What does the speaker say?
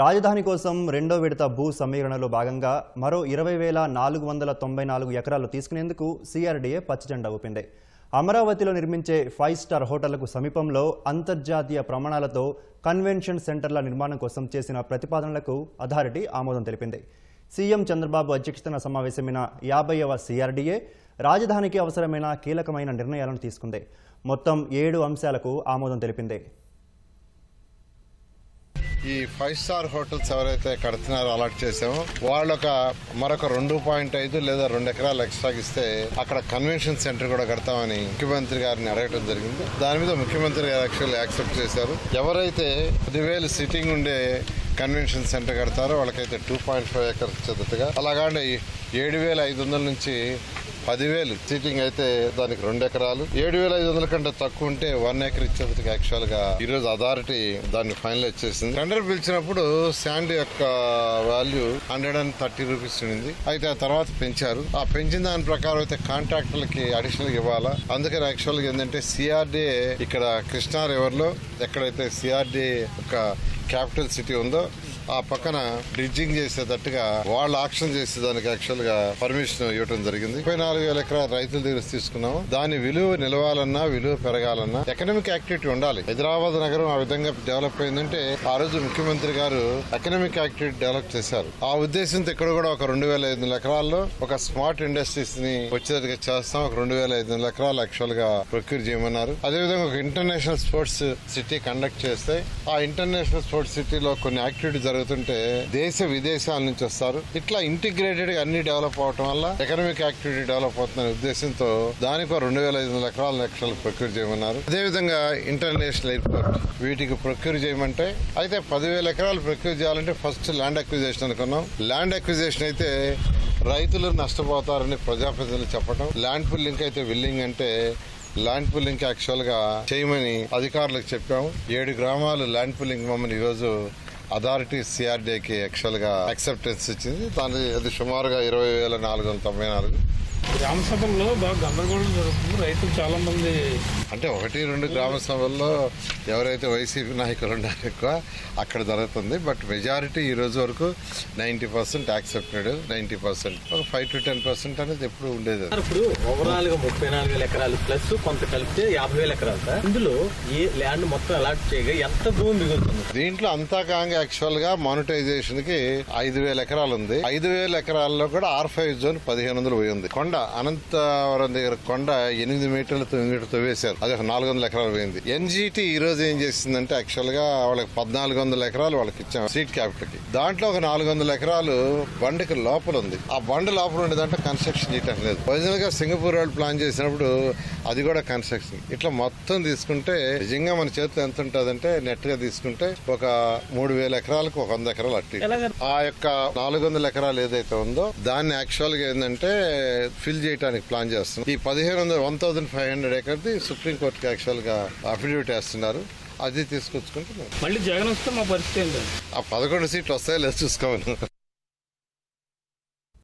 రాజధాని కోసం రెండో విడత భూ సమీకరణలో భాగంగా మరో ఇరవై వేల నాలుగు వందల తొంభై నాలుగు ఎకరాలు తీసుకునేందుకు సిఆర్డీఏ పచ్చజెండా ఊపింది. అమరావతిలో నిర్మించే ఫైవ్ స్టార్ హోటళ్ళకు సమీపంలో అంతర్జాతీయ ప్రమాణాలతో కన్వెన్షన్ సెంటర్ల నిర్మాణం కోసం చేసిన ప్రతిపాదనలకు అథారిటీ ఆమోదం తెలిపింది. సీఎం చంద్రబాబు అధ్యక్షతన సమావేశమైన యాభైవ సిఆర్డీఏ రాజధానికి అవసరమైన కీలకమైన నిర్ణయాలను తీసుకుంది. మొత్తం ఏడు అంశాలకు ఆమోదం తెలిపింది. ఈ ఫైవ్ స్టార్ హోటల్స్ ఎవరైతే కడుతున్నారో అలాట్ చేసామో వాళ్ళు ఒక మరొక రెండు పాయింట్ ఐదు లేదా రెండు ఎకరాలు ఎక్స్ట్రా ఇస్తే అక్కడ కన్వెన్షన్ సెంటర్ కూడా కడతామని ముఖ్యమంత్రి గారిని అడగటం జరిగింది. దాని మీద ముఖ్యమంత్రి గారు యాక్చువల్లీ యాక్సెప్ట్ చేశారు. ఎవరైతే పదివేలు సిట్టింగ్ ఉండే కన్వెన్షన్ సెంటర్ కడతారో వాళ్ళకైతే టూ పాయింట్ ఫైవ్ ఎకర్స్ ఇచ్చేటట్టుగా అలాగే ఏడు వేల ఐదు వందల నుంచి పదివేలు. సీటింగ్ అయితే దానికి రెండు ఎకరాలు ఏడు వేల ఐదు వందల కంటే తక్కువ ఉంటే వన్ ఎకర్ ఇచ్చేందుకు యాక్చువల్గా ఈ రోజు అథారిటీ దాన్ని ఫైనల్ చేసింది. టెండర్ పిలిచినప్పుడు శాండ్ యొక్క value hundred and thirty rupees ఉండింది. అయితే ఆ తర్వాత పెంచారు. ఆ పెంచిన దాని ప్రకారం అయితే కాంట్రాక్టర్లకి అడిషనల్ ఇవ్వాలా? అందుకని యాక్చువల్గా ఏంటంటే సిఆర్డీఏ ఇక్కడ కృష్ణా రివర్లో ఎక్కడైతే సిఆర్డీ ఒక క్యాపిటల్ సిటీ ఉందో ఆ పక్కన బ్రిడ్జింగ్ చేసేటట్టుగా వాళ్ళు ఆక్షన్ చేసేదానికి యాక్చువల్గా పర్మిషన్ ఇవ్వడం జరిగింది. ముప్పై నాలుగు వేల ఎకరాల రైతుల దగ్గర తీసుకున్నాము. దాని విలువ నిలవాలన్నా విలువ పెరగాలన్నా ఎకనామిక్ యాక్టివిటీ ఉండాలి. హైదరాబాద్ నగరం ఆ విధంగా డెవలప్ అయిందంటే ఆ రోజు ముఖ్యమంత్రి గారు ఎకనామిక్ యాక్టివిటీ డెవలప్ చేశారు. ఆ ఉద్దేశంతో ఇక్కడ కూడా ఒక రెండు వేల ఐదు వందల ఎకరాల్లో ఒక స్మార్ట్ ఇండస్ట్రీస్ని వచ్చేటట్టుగా చేస్తాం. ఒక రెండు వేల ఐదు వందల ఎకరాలు యాక్చువల్గా ప్రొక్యూర్ చేయమన్నారు. అదేవిధంగా ఒక ఇంటర్నేషనల్ స్పోర్ట్స్ సిటీ కండక్ట్ చేస్తే ఆ ఇంటర్నేషనల్ స్పోర్ట్స్ సిటీలో కొన్ని యాక్టివిటీ జరుగుతుంటే దేశ విదేశాల నుంచి వస్తారు. ఇట్లా ఇంటిగ్రేటెడ్గా అన్ని డెవలప్ అవటం వల్ల ఎకనామిక్ యాక్టివిటీ డెవలప్ అవుతున్న ఉద్దేశంతో దానికి రెండు వేల ఐదు వందల ఎకరాల లక్షలు ప్రొక్యూర్ చేయమన్నారు. అదేవిధంగా ఇంటర్నేషనల్ ఎయిర్పోర్ట్ వీటికి ప్రొక్యూర్ చేయమంటే అయితే పదివేల ఎకరాలు ప్రొక్యూర్ చేయాలంటే ఫస్ట్ ల్యాండ్ అక్విజేషన్ అనుకున్నాం. ల్యాండ్ అక్విజేషన్ అయితే రైతులు నష్టపోతారని ప్రజాప్రతినిధులు చెప్పడం ల్యాండ్ పుల్లింగ్ అయితే విల్లింగ్ అంటే ల్యాండ్ పుల్లింగ్ యాక్చువల్గా చేయమని అధికారులకు చెప్పాము. ఏడు గ్రామాలు ల్యాండ్ పుల్లింగ్ మమ్మల్ని ఈరోజు అథారిటీ సిఆర్డీకి యాక్చువల్గా అక్సెప్టెన్స్ ఇచ్చింది. దాని అది సుమారుగా ఇరవై వేల నాలుగు వందల తొంభై నాలుగు. గ్రామ సభల్లో బాగా గందరగోళం జరుగుతుంది. రైతులు చాలా మంది అంటే ఒకటి రెండు గ్రామ సభల్లో ఎవరైతే వైసీపీ నాయకులు ఉన్నారో ఎక్కువ అక్కడ జరుగుతుంది. బట్ మెజారిటీ ఈ రోజు వరకు ninety percent accepted ninety percent ఒక ఫైవ్ టు టెన్ పర్సెంట్ అనేది ఎప్పుడు ఉండేది. ఇప్పుడు ఓవరాల్గా ముప్పై నాలుగు వేల ఎకరాలు ప్లస్ కొంత కలిపితే యాభై వేల ఎకరాలు సార్. ఇందులో ఏ ల్యాండ్ మొత్తం అలాట్ చేయగా ఎంత భూమి మిగులుతుంది? దీంట్లో అంతా కాంగా యాక్చువల్గా మానిటైజేషన్కి ఐదు వేల ఎకరాలు ఉంది. ఐదు వేల ఎకరాల్లో కూడా ఆర్ ఫైవ్ జోన్ పదిహేను వందలు పోయి ఉంది. కొండ అనంతవరం దగ్గర కొండ ఎనిమిది మీటర్లు తొమ్మిది మీటర్లు తవ్వేశారు. అది ఒక నాలుగు వందల ఎకరాలు పోయింది. ఎన్జిటి ఈ రోజు ఏం చేసిందంటే యాక్చువల్గా వాళ్ళకి పద్నాలుగు వందల ఎకరాలు వాళ్ళకి ఇచ్చాం సీట్ క్యాపిటల్కి. దాంట్లో ఒక నాలుగు వందల ఎకరాలు బండికి లోపల ఉంది. ఆ బండి లోపల ఉండే దాంట్లో కన్స్ట్రక్షన్ చేయటం లేదు. ఒరిజినల్గా సింగపూర్ వాళ్ళు ప్లాన్ చేసినప్పుడు అది కూడా కన్స్ట్రక్షన్ ఇట్లా మొత్తం తీసుకుంటే నిజంగా మన చేతిలో ఎంత ఉంటుందంటే నెట్గా తీసుకుంటే ఒక మూడు వేల ఎకరాలకు ఒక వంద ఎకరాలు అట్టి ఆ యొక్క నాలుగు వందల ఎకరాలు ఏదైతే ఉందో దాన్ని యాక్చువల్గా ఏంటంటే ఫిల్ చేయడానికి ప్లాన్ చేస్తున్నాం. ఈ పదిహేను వందల వన్ థౌసండ్ ఫైవ్ హండ్రెడ్ ఎకర్ది సుప్రీం కోర్టుకి యాక్చువల్గా అఫిడవిట్ వేస్తున్నారు. అది తీసుకొచ్చుకుంటే మళ్ళీ జగన్ వస్తే మా పరిస్థితి ఆ పదకొండు సీట్లు వస్తాయో లేదో చూసుకోవాలి.